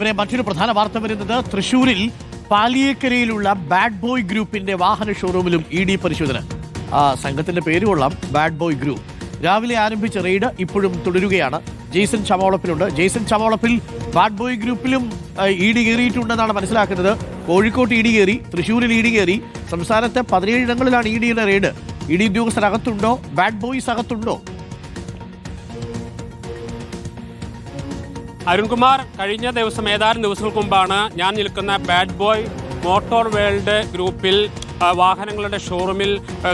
ഇവരെ മറ്റൊരു പ്രധാന വാർത്ത വരുന്നത് തൃശൂരിൽ പാലിയേക്കരയിലുള്ള ബാഡ് ബോയ് ഗ്രൂപ്പിന്റെ വാഹന ഷോറൂമിലും ഇ ഡി പരിശോധന. സംഘത്തിന്റെ പേര് കൊള്ളാം ബാഡ് ബോയ് ഗ്രൂപ്പ് രാവിലെ ആരംഭിച്ച റെയ്ഡ് ഇപ്പോഴും തുടരുകയാണ്. ജെയ്സൺ ചമോളപ്പിലുണ്ട് ജെയ്സൺ ചമോളപ്പിൽ ബാഡ് ബോയ് ഗ്രൂപ്പിലും ഇ ഡി കയറിയിട്ടുണ്ടെന്നാണ് മനസ്സിലാക്കുന്നത്. കോഴിക്കോട്ട് ഇ ഡി കയറി തൃശൂരിൽ ഇ ഡി കയറി. സംസ്ഥാനത്തെ പതിനേഴിടങ്ങളിലാണ് ഇ ഡിയുടെ റെയ്ഡ് ഇ ഡി ഉദ്യോഗസ്ഥർ അകത്തുണ്ടോ ബാഡ് ബോയ്സ് അകത്തുണ്ടോ? അരുൺകുമാർ കഴിഞ്ഞ ദിവസം ഏതാനും ദിവസങ്ങൾക്ക് മുമ്പാണ് ഞാൻ നിൽക്കുന്ന ബാഡ് ബോയ് മോട്ടോർ വേൾഡ് ഗ്രൂപ്പിൽ വാഹനങ്ങളുടെ ഷോറൂമിൽ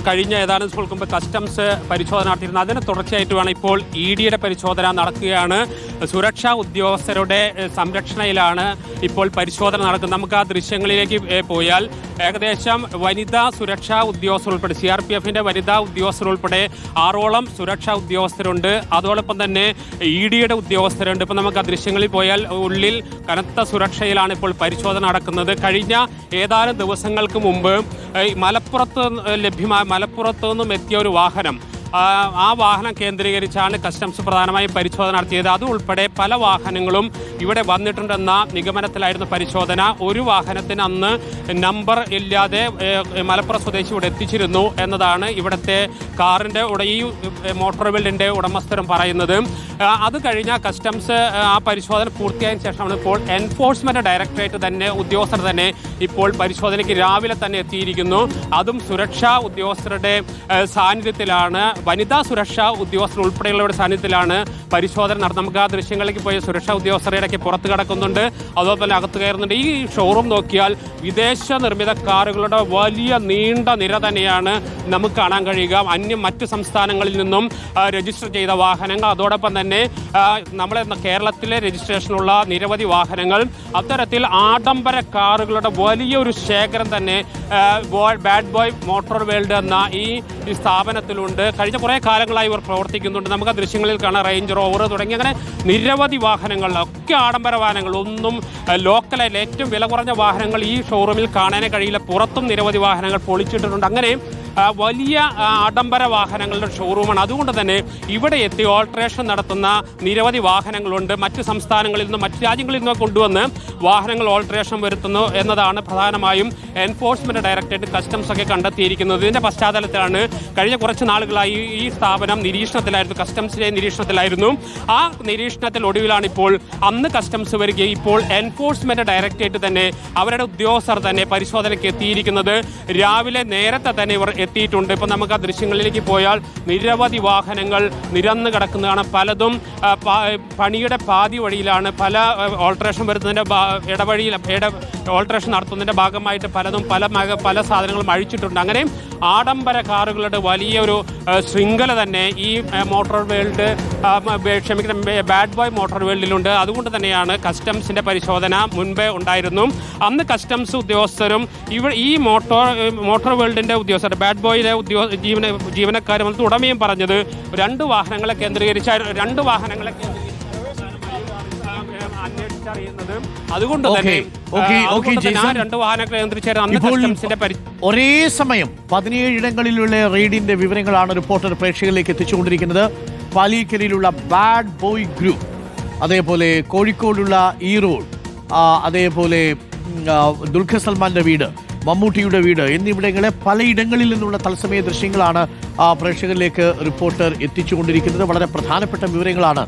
കഴിഞ്ഞ ഏതാനും ദിവസങ്ങൾക്ക് മുമ്പ് കസ്റ്റംസ് പരിശോധന നടത്തിയിരുന്നു. അതിന് തുടർച്ചയായിട്ടുമാണ് ഇപ്പോൾ ഇ ഡിയുടെ പരിശോധന നടക്കുകയാണ്. സുരക്ഷാ ഉദ്യോഗസ്ഥരുടെ സംരക്ഷണയിലാണ് ഇപ്പോൾ പരിശോധന നടക്കുന്നത്. നമുക്ക് ആ ദൃശ്യങ്ങളിലേക്ക് പോയാൽ ഏകദേശം വനിതാ സുരക്ഷാ ഉദ്യോഗസ്ഥർ ഉൾപ്പെടെ സി ആർ പി എഫിന്റെ വനിതാ ഉദ്യോഗസ്ഥർ ഉൾപ്പെടെ ആറോളം സുരക്ഷാ ഉദ്യോഗസ്ഥരുണ്ട്. അതോടൊപ്പം തന്നെ ഇ ഡിയുടെ ഉദ്യോഗസ്ഥരുണ്ട്. ഇപ്പം നമുക്ക് ആ ദൃശ്യങ്ങളിൽ പോയാൽ ഉള്ളിൽ കനത്ത സുരക്ഷയിലാണ് ഇപ്പോൾ പരിശോധന നടക്കുന്നത്. കഴിഞ്ഞ ഏതാനും ദിവസങ്ങൾക്ക് മുമ്പ് മലപ്പുറത്ത് ലഭ്യമായ മലപ്പുറത്തു നിന്നും എത്തിയ ഒരു വാഹനം ആ, വാഹനം കേന്ദ്രീകരിച്ചാണ് കസ്റ്റംസ് പ്രധാനമായും പരിശോധന നടത്തിയത്. അതുൾപ്പെടെ പല വാഹനങ്ങളും ഇവിടെ വന്നിട്ടുണ്ടെന്ന നിഗമനത്തിലായിരുന്നു പരിശോധന. ഒരു വാഹനത്തിന് അന്ന് നമ്പർ ഇല്ലാതെ മലപ്പുറം സ്വദേശി ഇവിടെ എത്തിച്ചിരുന്നു എന്നതാണ് ഇവിടുത്തെ കാറിന്റെ ഈ മോട്ടോർ വെല്ലിന്റെ ഉടമസ്ഥരും പറയുന്നത്. അത് കഴിഞ്ഞ കസ്റ്റംസ് ആ പരിശോധന പൂർത്തിയായതിനു ശേഷമാണ് ഇപ്പോൾ എൻഫോഴ്സ്മെന്റ് ഡയറക്ടറേറ്റ് തന്നെ ഉദ്യോഗസ്ഥർ തന്നെ ഇപ്പോൾ പരിശോധനയ്ക്ക് രാവിലെ തന്നെ എത്തിയിരിക്കുന്നു. അതും സുരക്ഷാ ഉദ്യോഗസ്ഥരുടെ സാന്നിധ്യത്തിലാണ് വനിതാ സുരക്ഷാ ഉദ്യോഗസ്ഥർ ഉൾപ്പെടെയുള്ളവരുടെ സാന്നിധ്യത്തിലാണ് പരിശോധന നടന്നത് നമുക്ക് ആ ദൃശ്യങ്ങളിലേക്ക് പോയ സുരക്ഷാ ഉദ്യോഗസ്ഥരുടെ ഇടയ്ക്ക് പുറത്ത് കിടക്കുന്നുണ്ട്. അതുപോലെ തന്നെ അകത്ത് കയറുന്നുണ്ട്. ഈ ഷോറൂം നോക്കിയാൽ വിദേശ നിർമ്മിത കാറുകളുടെ വലിയ നീണ്ട നിര തന്നെയാണ് നമുക്ക് കാണാൻ കഴിയുക. അന്യം മറ്റ് സംസ്ഥാനങ്ങളിൽ നിന്നും രജിസ്റ്റർ ചെയ്ത വാഹനങ്ങൾ. അതോടൊപ്പം തന്നെ നമ്മളെ കേരളത്തിലെ രജിസ്ട്രേഷനുള്ള നിരവധി വാഹനങ്ങൾ. അത്തരത്തിൽ ആഡംബര കാറുകളുടെ വലിയൊരു ശേഖരം തന്നെ ബാഡ് ബോയ് മോട്ടോർ വേൾഡ് എന്ന ഈ സ്ഥാപനത്തിലുണ്ട്. കഴിഞ്ഞ കുറേ കാലങ്ങളായി ഇവർ പ്രവർത്തിക്കുന്നുണ്ട്. നമുക്ക് ആ ദൃശ്യങ്ങളിൽ കാണാം. റേഞ്ച് റോവർ തുടങ്ങി അങ്ങനെ നിരവധി വാഹനങ്ങൾ ഒക്കെ ആഡംബര വാഹനങ്ങൾ. ഒന്നും ആ, ലോക്കലായിട്ട് ഏറ്റവും വില കുറഞ്ഞ വാഹനങ്ങൾ ഈ ഷോറൂമിൽ കാണാനേ കഴിയില്ല. പുറത്തും നിരവധി വാഹനങ്ങൾ പൊളിച്ചിട്ടിട്ടുണ്ട്. അങ്ങനെ വലിയ ആഡംബര വാഹനങ്ങളുടെ ഷോറൂമാണ് അതുകൊണ്ട് തന്നെ ഇവിടെ എത്തി ഓൾട്രേഷൻ നടത്തുന്ന നിരവധി വാഹനങ്ങളുണ്ട്. മറ്റ് സംസ്ഥാനങ്ങളിൽ നിന്നും മറ്റ് രാജ്യങ്ങളിൽ നിന്നും കൊണ്ടുവന്ന് വാഹനങ്ങൾ ഓൾട്രേഷൻ വരുത്തുന്നു എന്നതാണ് പ്രധാനമായും എൻഫോഴ്സ്മെന്റ് ഡയറക്ടറേറ്റ് കസ്റ്റംസ് ഒക്കെ കണ്ടെത്തിയിരിക്കുന്നത്. ഇതിന്റെ പശ്ചാത്തലത്തിലാണ് കഴിഞ്ഞ കുറച്ച് നാളുകളായി ഈ സ്ഥാപനം നിരീക്ഷണത്തിലായിരുന്നു കസ്റ്റംസിലെ നിരീക്ഷണത്തിലായിരുന്നു. ആ നിരീക്ഷണത്തിൽ ഒടുവിലാണ് ഇപ്പോൾ അന്ന് കസ്റ്റംസ് വരികയും ഇപ്പോൾ എൻഫോഴ്സ്മെന്റ് ഡയറക്ടറേറ്റ് തന്നെ അവരുടെ ഉദ്യോഗസ്ഥർ തന്നെ പരിശോധനയ്ക്ക് എത്തിയിരിക്കുന്നത്. രാവിലെ നേരത്തെ തന്നെ ഇവർ എത്തിയിട്ടുണ്ട്. ഇപ്പം നമുക്ക് ആ ദൃശ്യങ്ങളിലേക്ക് പോയാൽ നിരവധി വാഹനങ്ങൾ നിരന്ന് കിടക്കുന്നതാണ്. പലതും പണിയുടെ പാതി വഴിയിലാണ്. പല ഓൾട്രേഷൻ വരുന്നതിന്റെ ഇടവഴിയിൽ ഇട ഓൾട്രേഷൻ നടത്തുന്നതിന്റെ ഭാഗമായിട്ട് പലതും പല പല സാധനങ്ങളും അഴിച്ചിട്ടുണ്ട്. അങ്ങനെ ആഡംബര കാറുകളുടെ വലിയൊരു ശൃംഖല തന്നെ ഈ മോട്ടോർ വേൾഡ് ബേ- ബാഡ് ബോയ് മോട്ടോർ വേൾഡിലുണ്ട് അതുകൊണ്ട് തന്നെയാണ് കസ്റ്റംസിന്റെ പരിശോധന മുൻപേ ഉണ്ടായിരുന്നു. അന്ന് കസ്റ്റംസ് ഉദ്യോഗസ്ഥരും ഇവ ഈ മോട്ടോർ മോട്ടോർ വേൾഡിന്റെ ഉദ്യോഗസ്ഥർ ബാഡ് ബോയിലെ ഉദ്യോഗ ജീവന ജീവനക്കാരും ഉടമയും പറഞ്ഞത് രണ്ട് വാഹനങ്ങളെ കേന്ദ്രീകരിച്ച രണ്ട് വാഹനങ്ങളെ കേന്ദ്രീകരിച്ചാണ് അതുകൊണ്ട് തന്നെ okay, ആ, okay, അതുകൊണ്ട് തന്നെ ആ ജെയ്സൺ. രണ്ട് വാഹനങ്ങൾ അന്ന് ഇപ്പോൾ കസ്റ്റംസിന്റെ പരി ഒരേ സമയം പതിനേഴ് ഇടങ്ങളിലുള്ള റെയ്ഡിന്റെ വിവരങ്ങളാണ് റിപ്പോർട്ടർ പ്രേക്ഷകരിലേക്ക് എത്തിച്ചുകൊണ്ടിരിക്കുന്നത്. പാലിക്കലിലുള്ള ബാഡ് ബോയ് ഗ്രൂപ്പ് അതേപോലെ കോഴിക്കോടുള്ള ഈ ആ, അതേപോലെ ഉം, ആ, ദുൽഖർ സൽമാന്റെ വീട് മമ്മൂട്ടിയുടെ വീട് എന്നിവിടങ്ങളെ പലയിടങ്ങളിൽ നിന്നുള്ള തത്സമയ ദൃശ്യങ്ങളാണ് ആ, പ്രേക്ഷകരിലേക്ക് റിപ്പോർട്ടർ എത്തിച്ചുകൊണ്ടിരിക്കുന്നത്. വളരെ പ്രധാനപ്പെട്ട വിവരങ്ങളാണ്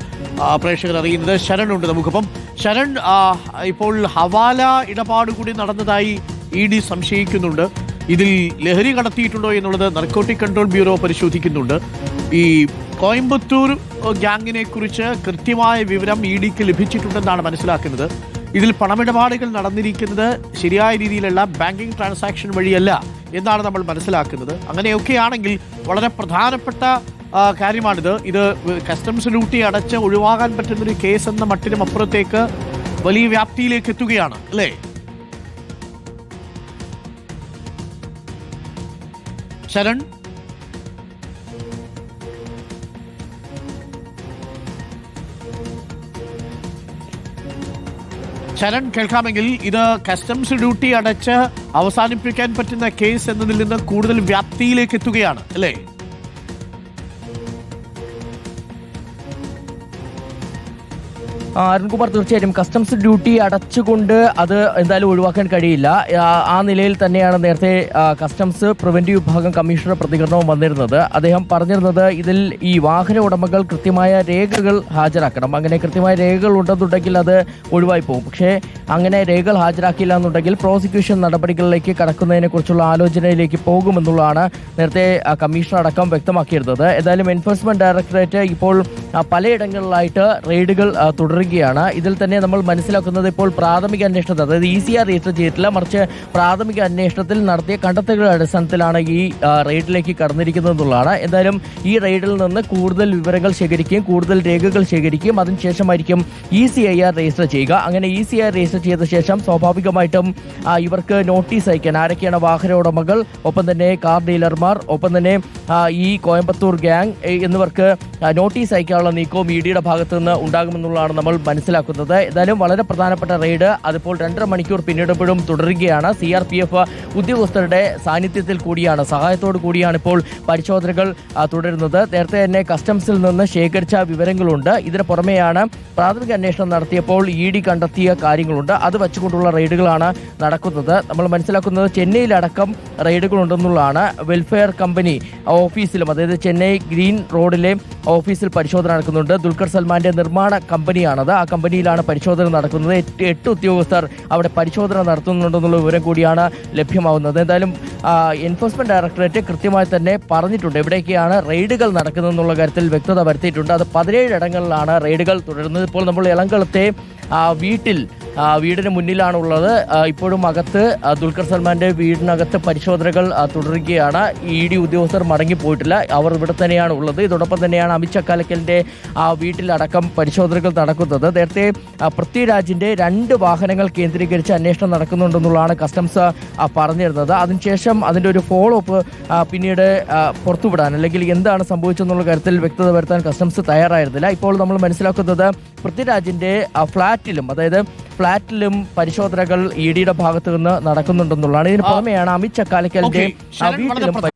പ്രേക്ഷകർ അറിയുന്നത്. ഉണ്ട് നമുക്കിപ്പം. ശരൺ ഇപ്പോൾ ഹവാല ഇടപാട് കൂടി നടന്നതായി ഇ ഡി സംശയിക്കുന്നുണ്ട്. ഇതിൽ ലഹരി കടത്തിയിട്ടുണ്ടോ എന്നുള്ളത് നർക്കോട്ടിക് കൺട്രോൾ ബ്യൂറോ പരിശോധിക്കുന്നുണ്ട്. ഈ കോയമ്പത്തൂർ ഗ്യാങ്ങിനെ കുറിച്ച് കൃത്യമായ വിവരം ഇ ഡിക്ക് ലഭിച്ചിട്ടുണ്ടെന്നാണ് മനസ്സിലാക്കുന്നത്. ഇതിൽ പണമിടപാടുകൾ നടന്നിരിക്കുന്നത് ശരിയായ രീതിയിലുള്ള ബാങ്കിങ് ട്രാൻസാക്ഷൻ വഴിയല്ല എന്നാണ് നമ്മൾ മനസ്സിലാക്കുന്നത്. അങ്ങനെയൊക്കെയാണെങ്കിൽ വളരെ പ്രധാനപ്പെട്ട കാര്യമാണിത്. ഇത് കസ്റ്റംസ് ഡ്യൂട്ടി അടച്ച് ഒഴിവാകാൻ പറ്റുന്നൊരു കേസ് എന്ന മട്ടിനും അപ്പുറത്തേക്ക് വലിയ വ്യാപ്തിയിലേക്ക് എത്തുകയാണ് അല്ലേ? ശരൺ? ശരൺ കേൾക്കാമെങ്കിൽ ഇത് കസ്റ്റംസ് ഡ്യൂട്ടി അടച്ച് അവസാനിപ്പിക്കാൻ പറ്റുന്ന കേസ് എന്നതിൽ നിന്ന് കൂടുതൽ വ്യാപ്തിയിലേക്ക് എത്തുകയാണ് അല്ലേ? അരുൺകുമാർ തീർച്ചയായിട്ടും കസ്റ്റംസ് ഡ്യൂട്ടി അടച്ചുകൊണ്ട് അത് എന്തായാലും ഒഴിവാക്കാൻ കഴിയില്ല. ആ, നിലയിൽ തന്നെയാണ് നേരത്തെ കസ്റ്റംസ് പ്രിവന്റീവ് വിഭാഗം കമ്മീഷണർ പ്രതികരണവും വന്നിരുന്നത്. അദ്ദേഹം പറഞ്ഞിരുന്നത് ഇതിൽ ഈ വാഹന ഉടമകൾ കൃത്യമായ രേഖകൾ ഹാജരാക്കണം. അങ്ങനെ കൃത്യമായ രേഖകൾ ഉണ്ടെന്നുണ്ടെങ്കിൽ അത് ഒഴിവായി പോകും. പക്ഷേ അങ്ങനെ രേഖകൾ ഹാജരാക്കിയില്ല എന്നുണ്ടെങ്കിൽ പ്രോസിക്യൂഷൻ നടപടികളിലേക്ക് കടക്കുന്നതിനെക്കുറിച്ചുള്ള ആലോചനയിലേക്ക് പോകുമെന്നുള്ളതാണ് നേരത്തെ കമ്മീഷണർ അടക്കം വ്യക്തമാക്കിയിരുന്നത്. ഏതായാലും എൻഫോഴ്സ്മെന്റ് ഡയറക്ടറേറ്റ് ഇപ്പോൾ പലയിടങ്ങളിലായിട്ട് റെയ്ഡുകൾ ആ, തുടരുകയാണ് ഇതിൽ തന്നെ നമ്മൾ മനസ്സിലാക്കുന്നത് ഇപ്പോൾ പ്രാഥമിക അന്വേഷണത്തിൽ അതായത് ഇ സി ആർ രജിസ്റ്റർ ചെയ്തിട്ടില്ല. മറിച്ച് പ്രാഥമിക അന്വേഷണത്തിൽ നടത്തിയ കണ്ടെത്തലുകളുടെ അടിസ്ഥാനത്തിലാണ് ഈ റെയ്ഡിലേക്ക് കടന്നിരിക്കുന്നത് എന്നുള്ളതാണ്. എന്തായാലും ഈ റെയ്ഡിൽ നിന്ന് കൂടുതൽ വിവരങ്ങൾ ശേഖരിക്കുകയും കൂടുതൽ രേഖകൾ ശേഖരിക്കുകയും അതിനുശേഷമായിരിക്കും E C I R register ചെയ്യുക. അങ്ങനെ ഇ സി ആർ രജിസ്റ്റർ ചെയ്ത ശേഷം സ്വാഭാവികമായിട്ടും ഇവർക്ക് നോട്ടീസ് അയക്കാൻ ആരൊക്കെയാണ് വാഹന ഉടമകൾ ഒപ്പം തന്നെ കാർ ഡീലർമാർ ഒപ്പം തന്നെ ഈ കോയമ്പത്തൂർ ഗ്യാങ് എന്നിവർക്ക് നോട്ടീസ് അയക്കാനുള്ള നീക്കവും ഇ ഡിയുടെ ഭാഗത്തുനിന്ന് ഉണ്ടാകുമെന്നുള്ളതാണ് നമ്മൾ മനസ്സിലാക്കുന്നത്. ഏതായാലും വളരെ പ്രധാനപ്പെട്ട റെയ്ഡ്. അതിപ്പോൾ രണ്ടര മണിക്കൂർ പിന്നിടുമ്പോഴും തുടരുകയാണ്. സി ആർ പി എഫ് ഉദ്യോഗസ്ഥരുടെ സാന്നിധ്യത്തിൽ കൂടിയാണ് സഹായത്തോടു കൂടിയാണ് ഇപ്പോൾ പരിശോധനകൾ തുടരുന്നത്. നേരത്തെ തന്നെ കസ്റ്റംസിൽ നിന്ന് ശേഖരിച്ച വിവരങ്ങളുണ്ട്. ഇതിന് പുറമെയാണ് പ്രാഥമിക അന്വേഷണം നടത്തിയപ്പോൾ ഇ ഡി കണ്ടെത്തിയ കാര്യങ്ങളുണ്ട്. അത് വെച്ചുകൊണ്ടുള്ള റെയ്ഡുകളാണ് നടക്കുന്നത്. നമ്മൾ മനസ്സിലാക്കുന്നത് ചെന്നൈയിലടക്കം റെയ്ഡുകളുണ്ടെന്നുള്ളതാണ്. വെൽഫെയർ കമ്പനി ഓഫീസിലും അതായത് ചെന്നൈ ഗ്രീൻ റോഡിലെ ഓഫീസിൽ പരിശോധന നടക്കുന്നുണ്ട്. ദുൽഖർ സൽമാന്റെ നിർമ്മാണ കമ്പനിയാണത് ആ കമ്പനിയിലാണ് പരിശോധന നടക്കുന്നത്. എട്ട് ഉദ്യോഗസ്ഥർ അവിടെ പരിശോധന നടത്തുന്നുണ്ടെന്നുള്ള വിവരം കൂടിയാണ് ലഭ്യമാവുന്നത്. എന്തായാലും എൻഫോഴ്സ്മെന്റ് ഡയറക്ടറേറ്റ് കൃത്യമായി തന്നെ പറഞ്ഞിട്ടുണ്ട്. എവിടേക്കാണ് റെയ്ഡുകൾ നടക്കുന്നതെന്നുള്ള കാര്യത്തിൽ വ്യക്തത വരുത്തിയിട്ടുണ്ട്. അത് പതിനേഴ് ഇടങ്ങളിലാണ് റെയ്ഡുകൾ തുടരുന്നത്. ഇപ്പോൾ നമ്മൾ ഇളങ്കളത്തെ വീട്ടിൽ വീടിന് മുന്നിലാണുള്ളത്. ഇപ്പോഴും അകത്ത് ദുൽഖർ സൽമാന്റെ വീടിനകത്ത് പരിശോധനകൾ തുടരുകയാണ്. ഇ ഡി ഉദ്യോഗസ്ഥർ മടങ്ങിപ്പോയിട്ടില്ല അവർ ഇവിടെ തന്നെയാണ് ഉള്ളത്. ഇതോടൊപ്പം തന്നെയാണ് അമിത് ചക്കാലക്കലിന്റെ ആ വീട്ടിലടക്കം പരിശോധനകൾ നടക്കുന്നത്. നേരത്തെ പൃഥ്വിരാജിന്റെ രണ്ട് വാഹനങ്ങൾ കേന്ദ്രീകരിച്ച് അന്വേഷണം നടക്കുന്നുണ്ടെന്നുള്ളതാണ് കസ്റ്റംസ് പറഞ്ഞിരുന്നത്. അതിനുശേഷം അതിന്റെ ഒരു ഫോളോ അപ്പ് പിന്നീട് പുറത്തുവിടാൻ അല്ലെങ്കിൽ എന്താണ് സംഭവിച്ചെന്നുള്ള കാര്യത്തിൽ വ്യക്തത വരുത്താൻ കസ്റ്റംസ് തയ്യാറായിരുന്നില്ല. ഇപ്പോൾ നമ്മൾ മനസ്സിലാക്കുന്നത് പൃഥ്വിരാജിന്റെ ഫ്ലാറ്റിലും അതായത് ഫ്ളാറ്റിലും പരിശോധനകൾ ഇ ഡിയുടെ ഭാഗത്തു നിന്ന് നടക്കുന്നുണ്ടെന്നുള്ളതാണ്. ഇതിന് പുറമെയാണ് അമിത് വളരെ വീട്ടിലും